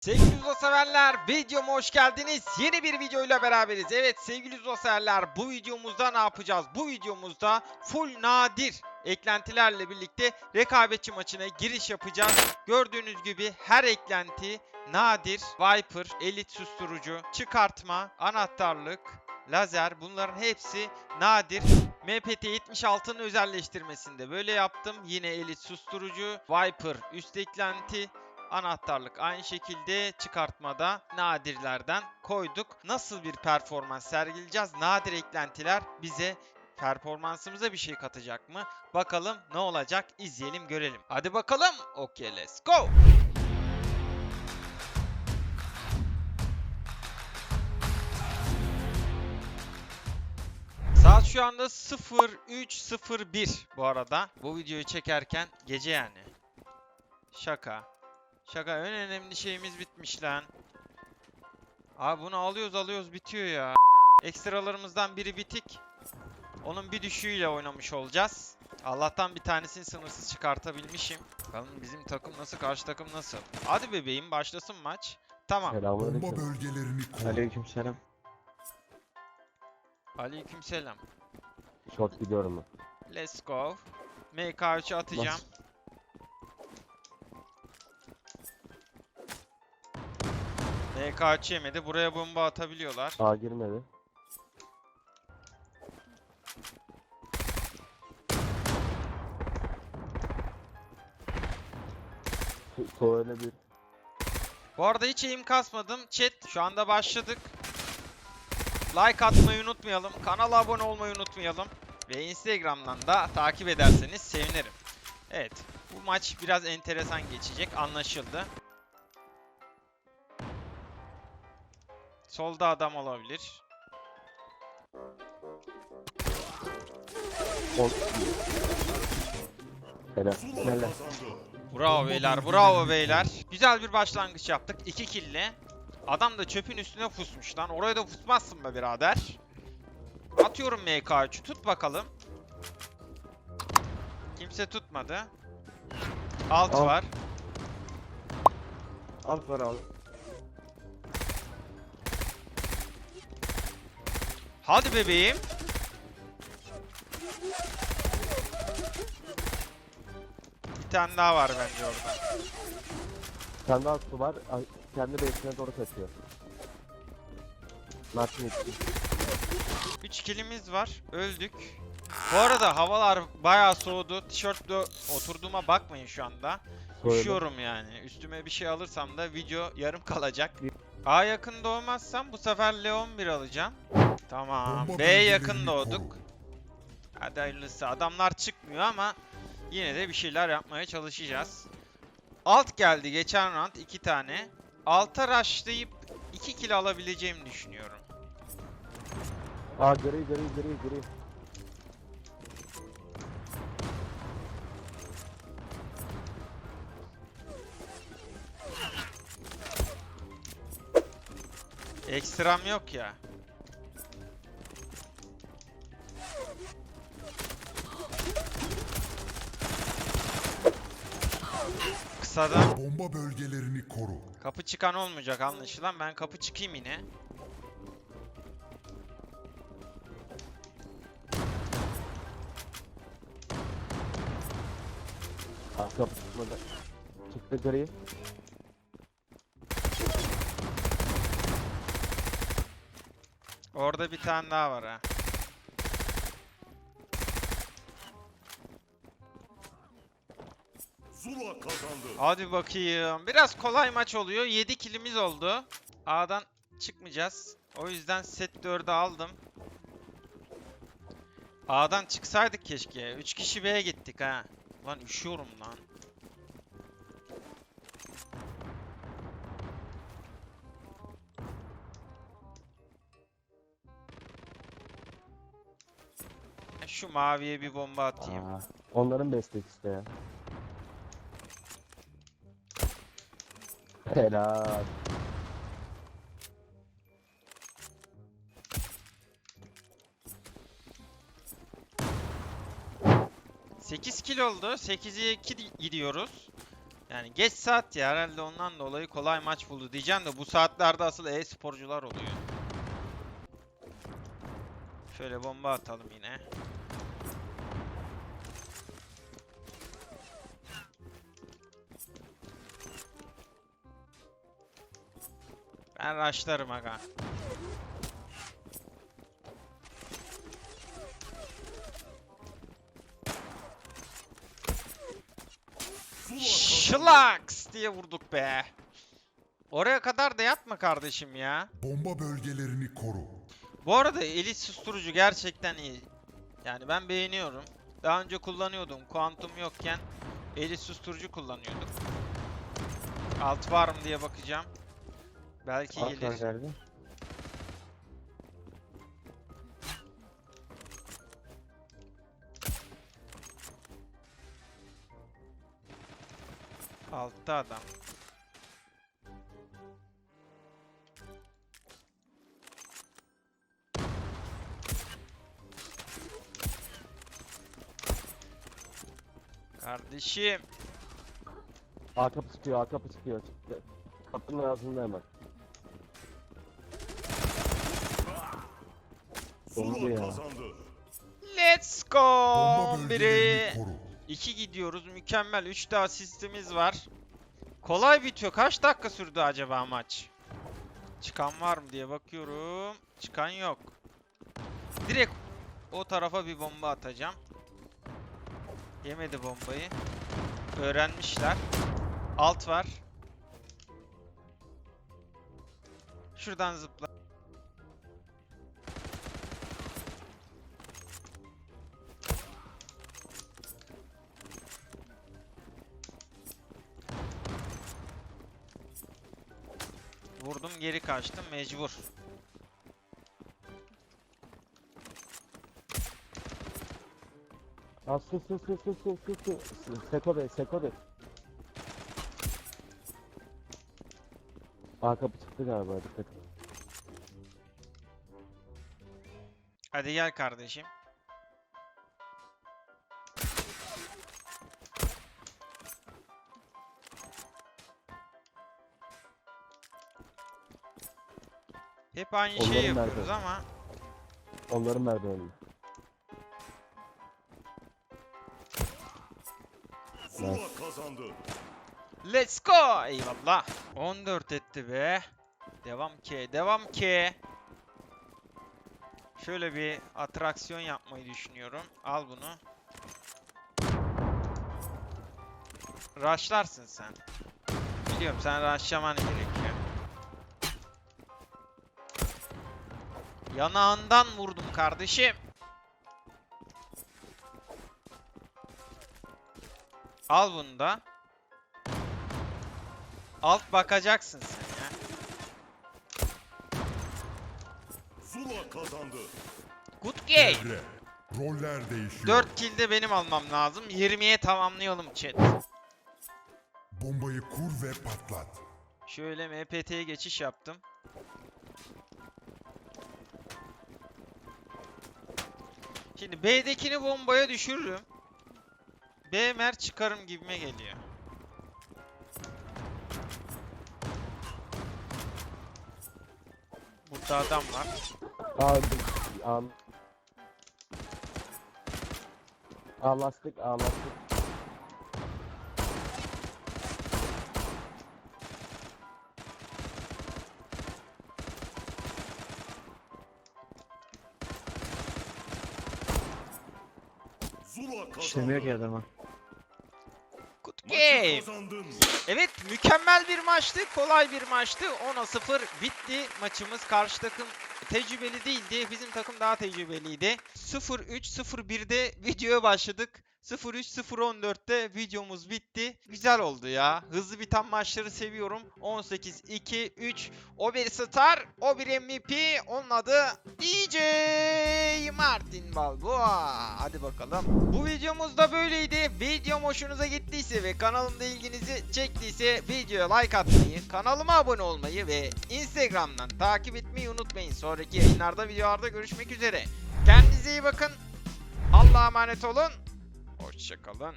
Sevgili Uzo severler, videoma hoş geldiniz. Yeni bir videoyla beraberiz. Evet sevgili Uzo severler, bu videomuzda ne yapacağız? Bu videomuzda full nadir eklentilerle birlikte rekabetçi maçına giriş yapacağız. Gördüğünüz gibi her eklenti nadir, Viper, elit susturucu, çıkartma, anahtarlık, lazer bunların hepsi nadir. MPT 76'nın özelleştirmesinde böyle yaptım. Yine elit susturucu, Viper üst eklenti, anahtarlık aynı şekilde çıkartmada nadirlerden koyduk. Nasıl bir performans sergileyeceğiz? Nadir eklentiler bize performansımıza bir şey katacak mı? Bakalım ne olacak? İzleyelim görelim. Hadi bakalım. Okay let's go. Saat şu anda 03.01 bu arada. Bu videoyu çekerken gece yani. Şaka. Şaka en önemli şeyimiz bitmiş lan. Abi bunu alıyoruz alıyoruz bitiyor ya. Ekstralarımızdan biri bitik. Onun bir düşüğüyle oynamış olacağız. Allah'tan bir tanesini sınırsız çıkartabilmişim. Bakalım bizim takım nasıl, karşı takım nasıl. Hadi bebeğim başlasın maç. Tamam. Bomba Selamünaleyküm. bölgelerini koru. Aleykümselam. Aleykümselam. Short gidiyorum ben. Let's go. MK3'ü atacağım. MK3 yemedi. Buraya bomba atabiliyorlar. A girmedi. Öyle bir Bu arada hiç eğim kasmadım. Chat şu anda başladık. Like atmayı unutmayalım. Kanala abone olmayı unutmayalım. Ve Instagram'dan da takip ederseniz sevinirim. Evet. Bu maç biraz enteresan geçecek. Anlaşıldı. Solda adam olabilir. on... Helal. Helal. Bravo beyler, bravo beyler. Güzel bir başlangıç yaptık. 2 kille. Adam da çöpün üstüne pusmuş lan. Oraya da pusmazsın be birader. Atıyorum MK3'ü. Tut bakalım. Kimse tutmadı. Alt Al. var. Alt var abi. Hadi bebeğim. Bir tane daha var bence orada. Kendi altı var. ay- Kendi base'ine doğru kaçıyor. Martin için. 3 kilimiz var. Öldük. Bu arada havalar bayağı soğudu. Tişörtle oturduğuma bakmayın şu anda. Üşüyorum yani. Üstüme bir şey alırsam da video yarım kalacak. A yakın doğmazsam bu sefer Leon 1 alacağım. Tamam. Bomba B yakın doğduk. Hadi hayırlısı. Adamlar çıkmıyor ama yine de bir şeyler yapmaya çalışacağız. Alt geldi geçen round 2 tane. Alta rushlayıp 2 kill alabileceğimi düşünüyorum. Aa gri gri gri gri. Ekstram yok ya. Kısadan Bomba bölgelerini koru. kapı çıkan olmayacak anlaşılan. Ben kapı çıkayım yine. Arka tutmadı. Çıktı gri. Orada bir tane daha var ha. Zula kazandı. Hadi bakayım. Biraz kolay maç oluyor. 7 kilimiz oldu. A'dan çıkmayacağız. O yüzden set 4'ü aldım. A'dan çıksaydık keşke. 3 kişi B'ye gittik ha. Lan üşüyorum lan. Şu maviye bir bomba atayım. Aa, onların bestek işte ya. Helal. 8 kill oldu. 8'e 2 gidiyoruz. Yani geç saat ya herhalde ondan dolayı kolay maç buldu diyeceğim de bu saatlerde asıl e-sporcular oluyor. Şöyle bomba atalım yine. Ben rushlarım aga. Şlaks diye vurduk be. Oraya kadar da yatma kardeşim ya. Bomba bölgelerini koru. Bu arada elit susturucu gerçekten iyi. Yani ben beğeniyorum. Daha önce kullanıyordum. Kuantum yokken elit susturucu kullanıyordum. Alt var mı diye bakacağım. Belki var gelir. geldi. Altta adam. Kardeşim. A kapı çıkıyor, A kapı çıkıyor. Çıktı. Kapının ağzında hemen. Oldu ya. Let's go. Bomba Biri. bölgelerini koru. 2 gidiyoruz. Mükemmel. 3 daha asistimiz var. Kolay bitiyor. Kaç dakika sürdü acaba maç? Çıkan var mı diye bakıyorum. Çıkan yok. Direkt o tarafa bir bomba atacağım. Yemedi bombayı. Öğrenmişler. Alt var. Şuradan zıpla. Vurdum geri kaçtım mecbur. Aa su su su su su su su. Su- Seko Bey, Seko Bey. A kapı çıktı galiba dikkat et. Hadi gel kardeşim. Hep aynı şeyi Onların yapıyoruz nerede? ama Onların merdiveninde. Zula kazandı. let's go! Eyvallah. 14 etti be. Devam ki, devam ki. Şöyle bir atraksiyon yapmayı düşünüyorum. Al bunu. Rushlarsın sen. Biliyorum sen rushlaman gerekiyor. Yanağından vurdum kardeşim. Al bunu da. Alt bakacaksın sen ya. Zula kazandı. Good game. Devre. Roller değişiyor. 4 kill de benim almam lazım. 20'ye tamamlayalım chat. Bombayı kur ve patlat. Şöyle MPT'ye geçiş yaptım. Şimdi B'dekini bombaya düşürürüm. B mer çıkarım gibime geliyor. Burada adam var. A, A, A lastik, İşlemiyor ki adama. Good game. Evet mükemmel bir maçtı. Kolay bir maçtı. 10'a 0 bitti maçımız. Karşı takım tecrübeli değildi. Bizim takım daha tecrübeliydi. 0-3-0-1'de videoya başladık. 0-3-0-14'te videomuz bitti. Güzel oldu ya. Hızlı biten maçları seviyorum. 18-2-3. O bir star, o bir MVP. Onun adı DJ Martin Balboa. Hadi bakalım. Bu videomuz da böyleydi. Videom hoşunuza gittiyse ve kanalımda ilginizi çektiyse videoya like atmayı, kanalıma abone olmayı ve Instagram'dan takip etmeyi unutmayın. Sonraki yayınlarda, videolarda görüşmek üzere. Kendinize iyi bakın. Allah'a emanet olun. Hoşçakalın.